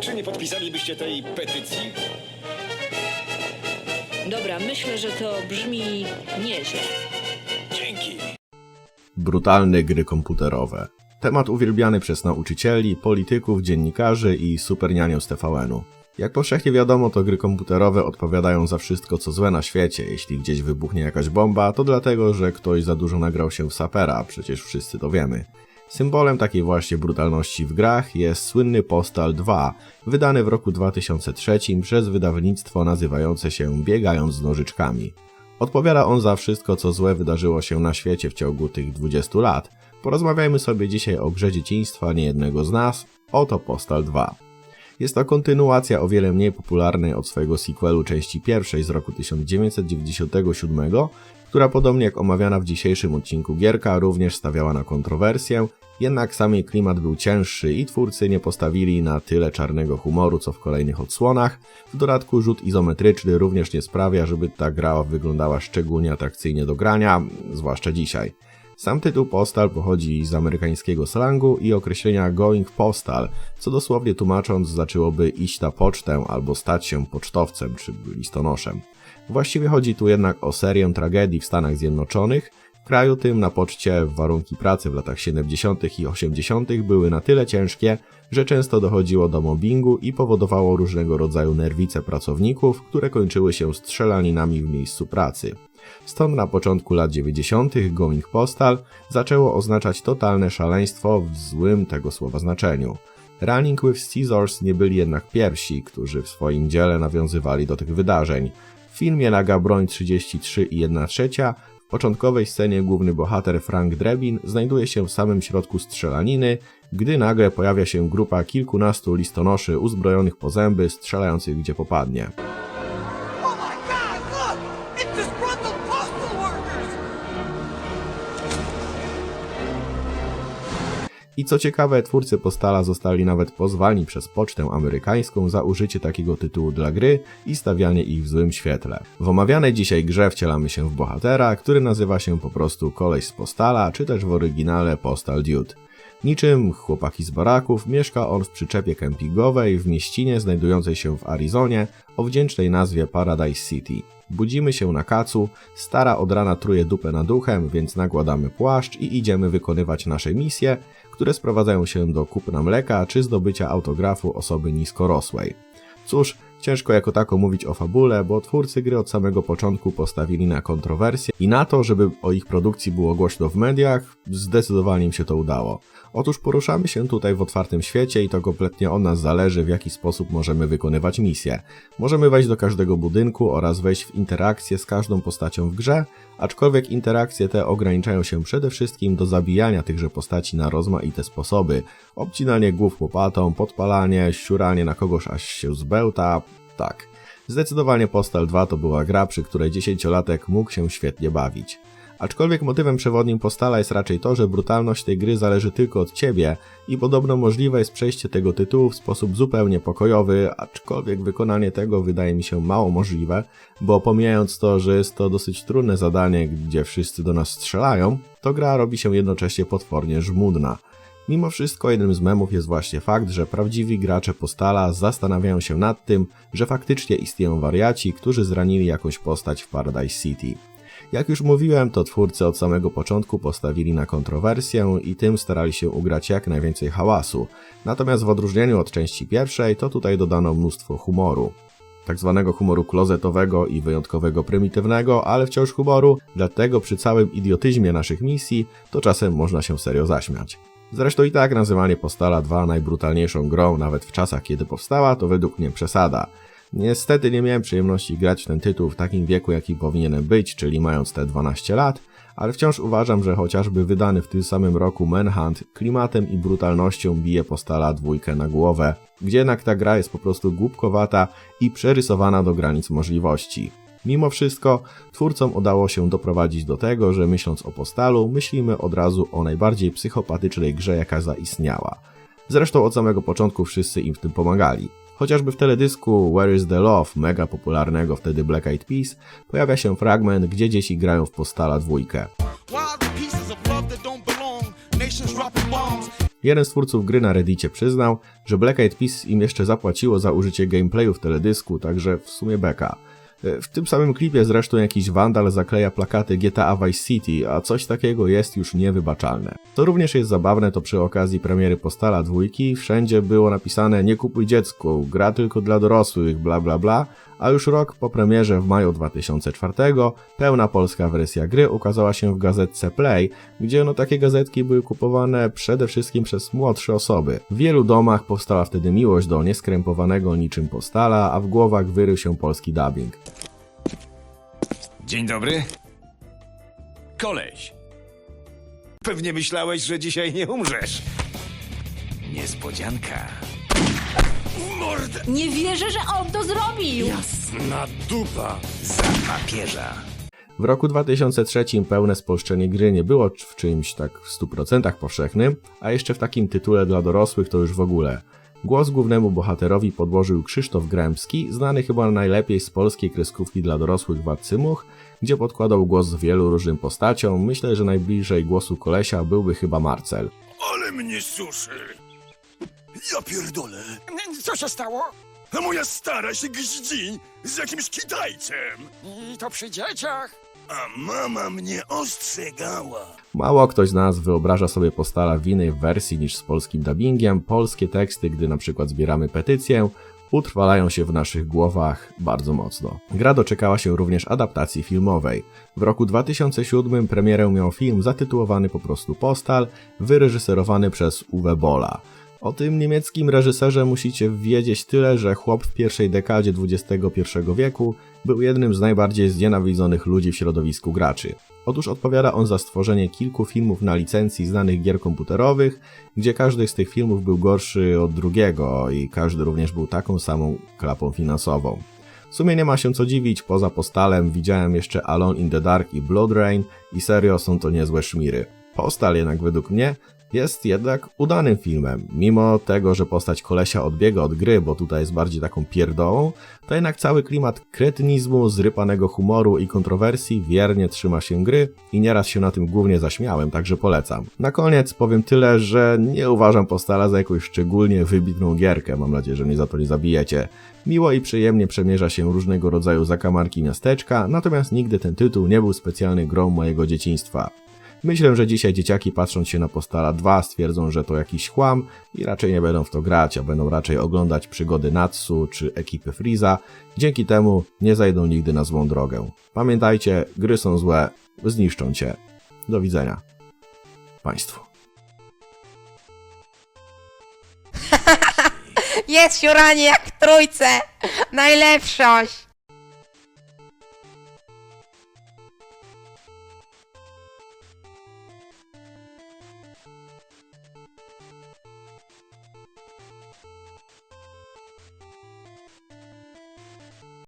Czy nie podpisalibyście tej petycji? Dobra, myślę, że to brzmi nieźle. Dzięki. Brutalne gry komputerowe. Temat uwielbiany przez nauczycieli, polityków, dziennikarzy i supernianią z TVN-u. Jak powszechnie wiadomo, to gry komputerowe odpowiadają za wszystko co złe na świecie. Jeśli gdzieś wybuchnie jakaś bomba, to dlatego, że ktoś za dużo nagrał się w sapera, przecież wszyscy to wiemy. Symbolem takiej właśnie brutalności w grach jest słynny Postal 2, wydany w roku 2003 przez wydawnictwo nazywające się Biegając z nożyczkami. Odpowiada on za wszystko, co złe wydarzyło się na świecie w ciągu tych 20 lat. Porozmawiajmy sobie dzisiaj o grze dzieciństwa niejednego z nas, oto Postal 2. Jest to kontynuacja o wiele mniej popularnej od swojego sequelu części pierwszej z roku 1997, która podobnie jak omawiana w dzisiejszym odcinku gierka również stawiała na kontrowersję, jednak sam jej klimat był cięższy i twórcy nie postawili na tyle czarnego humoru co w kolejnych odsłonach. W dodatku rzut izometryczny również nie sprawia, żeby ta gra wyglądała szczególnie atrakcyjnie do grania, zwłaszcza dzisiaj. Sam tytuł Postal pochodzi z amerykańskiego slangu i określenia going postal, co dosłownie tłumacząc znaczyłoby iść na pocztę albo stać się pocztowcem czy listonoszem. Właściwie chodzi tu jednak o serię tragedii w Stanach Zjednoczonych. Kraju tym na poczcie warunki pracy w latach 70. i 80. były na tyle ciężkie, że często dochodziło do mobbingu i powodowało różnego rodzaju nerwice pracowników, które kończyły się strzelaninami w miejscu pracy. Stąd na początku lat 90. Going Postal zaczęło oznaczać totalne szaleństwo w złym tego słowa znaczeniu. Running with Scissors nie byli jednak pierwsi, którzy w swoim dziele nawiązywali do tych wydarzeń. W filmie naga broń 33 i 1 trzecia w początkowej scenie główny bohater Frank Drebin znajduje się w samym środku strzelaniny, gdy nagle pojawia się grupa kilkunastu listonoszy uzbrojonych po zęby, strzelających gdzie popadnie. I co ciekawe, twórcy Postala zostali nawet pozwani przez pocztę amerykańską za użycie takiego tytułu dla gry i stawianie ich w złym świetle. W omawianej dzisiaj grze wcielamy się w bohatera, który nazywa się po prostu koleś z Postala, czy też w oryginale Postal Dude. Niczym chłopaki z baraków mieszka on w przyczepie kempingowej w mieścinie znajdującej się w Arizonie o wdzięcznej nazwie Paradise City. Budzimy się na kacu, stara od rana truje dupę nad duchem, więc nakładamy płaszcz i idziemy wykonywać nasze misje, które sprowadzają się do kupna mleka czy zdobycia autografu osoby niskorosłej. Cóż, ciężko jako tako mówić o fabule, bo twórcy gry od samego początku postawili na kontrowersje i na to, żeby o ich produkcji było głośno w mediach, zdecydowanie im się to udało. Otóż poruszamy się tutaj w otwartym świecie i to kompletnie od nas zależy, w jaki sposób możemy wykonywać misje. Możemy wejść do każdego budynku oraz wejść w interakcję z każdą postacią w grze, aczkolwiek interakcje te ograniczają się przede wszystkim do zabijania tychże postaci na rozmaite sposoby. Obcinanie głów łopatą, podpalanie, ściuranie na kogoś aż się zbełta, tak. Zdecydowanie Postal 2 to była gra, przy której dziesięciolatek mógł się świetnie bawić. Aczkolwiek motywem przewodnim Postala jest raczej to, że brutalność tej gry zależy tylko od ciebie i podobno możliwe jest przejście tego tytułu w sposób zupełnie pokojowy, aczkolwiek wykonanie tego wydaje mi się mało możliwe, bo pomijając to, że jest to dosyć trudne zadanie, gdzie wszyscy do nas strzelają, to gra robi się jednocześnie potwornie żmudna. Mimo wszystko jednym z memów jest właśnie fakt, że prawdziwi gracze Postala zastanawiają się nad tym, że faktycznie istnieją wariaci, którzy zranili jakąś postać w Paradise City. Jak już mówiłem, to twórcy od samego początku postawili na kontrowersję i tym starali się ugrać jak najwięcej hałasu. Natomiast w odróżnieniu od części pierwszej, to tutaj dodano mnóstwo humoru. Tak zwanego humoru klozetowego i wyjątkowego prymitywnego, ale wciąż humoru, dlatego przy całym idiotyzmie naszych misji, to czasem można się serio zaśmiać. Zresztą i tak nazywanie Postala 2 najbrutalniejszą grą nawet w czasach kiedy powstała, to według mnie przesada. Niestety nie miałem przyjemności grać w ten tytuł w takim wieku, jaki powinienem być, czyli mając te 12 lat, ale wciąż uważam, że chociażby wydany w tym samym roku Manhunt klimatem i brutalnością bije Postala dwójkę na głowę, gdzie jednak ta gra jest po prostu głupkowata i przerysowana do granic możliwości. Mimo wszystko, twórcom udało się doprowadzić do tego, że myśląc o Postalu, myślimy od razu o najbardziej psychopatycznej grze, jaka zaistniała. Zresztą od samego początku wszyscy im w tym pomagali. Chociażby w teledysku Where is the Love, mega popularnego wtedy Black Eyed Peas, pojawia się fragment, gdzie dzieci grają w Postala dwójkę. Jeden z twórców gry na Reddicie przyznał, że Black Eyed Peas im jeszcze zapłaciło za użycie gameplayu w teledysku, także w sumie beka. E, W tym samym klipie zresztą jakiś wandal zakleja plakaty GTA Vice City, a coś takiego jest już niewybaczalne. Co również jest zabawne, to przy okazji premiery Postala dwójki wszędzie było napisane nie kupuj dziecku, gra tylko dla dorosłych, bla bla bla, a już rok po premierze w maju 2004 pełna polska wersja gry ukazała się w gazetce Play, gdzie no takie gazetki były kupowane przede wszystkim przez młodsze osoby. W wielu domach powstała wtedy miłość do nieskrępowanego niczym Postala, a w głowach wyrył się polski dubbing. Dzień dobry. Koleś. Pewnie myślałeś, że dzisiaj nie umrzesz. Niespodzianka. Nie wierzę, że on to zrobił! Na dupa. Za papieża. W roku 2003 pełne spolszczenie gry nie było w czymś tak w 100% powszechnym, a jeszcze w takim tytule dla dorosłych to już w ogóle. Głos głównemu bohaterowi podłożył Krzysztof Grębski, znany chyba najlepiej z polskiej kreskówki dla dorosłych Władcy Much, gdzie podkładał głos wielu różnym postaciom. Myślę, że najbliżej głosu kolesia byłby chyba Marcel. Ale mnie suszy! Ja pierdolę! Co się stało? A moja stara się gździ z jakimś Kitajcem! I to przy dzieciach? A mama mnie ostrzegała! Mało ktoś z nas wyobraża sobie postala w innej wersji niż z polskim dubbingiem. Polskie teksty, gdy na przykład zbieramy petycję, utrwalają się w naszych głowach bardzo mocno. Gra doczekała się również adaptacji filmowej. W roku 2007 premierę miał film zatytułowany po prostu Postal, wyreżyserowany przez Uwe Bolla. O tym niemieckim reżyserze musicie wiedzieć tyle, że chłop w pierwszej dekadzie XXI wieku był jednym z najbardziej znienawidzonych ludzi w środowisku graczy. Otóż odpowiada on za stworzenie kilku filmów na licencji znanych gier komputerowych, gdzie każdy z tych filmów był gorszy od drugiego i każdy również był taką samą klapą finansową. W sumie nie ma się co dziwić, poza Postalem widziałem jeszcze Alone in the Dark i Blood Rain i serio są to niezłe szmiry. Postal jednak według mnie jest jednak udanym filmem. Mimo tego, że postać kolesia odbiega od gry, bo tutaj jest bardziej taką pierdołą, to jednak cały klimat kretynizmu, zrypanego humoru i kontrowersji wiernie trzyma się gry i nieraz się na tym głównie zaśmiałem, także polecam. Na koniec powiem tyle, że nie uważam Postala za jakąś szczególnie wybitną gierkę, mam nadzieję, że mnie za to nie zabijecie. Miło i przyjemnie przemierza się różnego rodzaju zakamarki miasteczka, natomiast nigdy ten tytuł nie był specjalny grą mojego dzieciństwa. Myślę, że dzisiaj dzieciaki patrząc się na Postala 2 stwierdzą, że to jakiś chłam i raczej nie będą w to grać, a będą raczej oglądać przygody Natsu czy ekipy Freeza. Dzięki temu nie zajdą nigdy na złą drogę. Pamiętajcie, gry są złe, zniszczą cię. Do widzenia. Państwu. Jest siuranie jak w trójce. Najlepszość.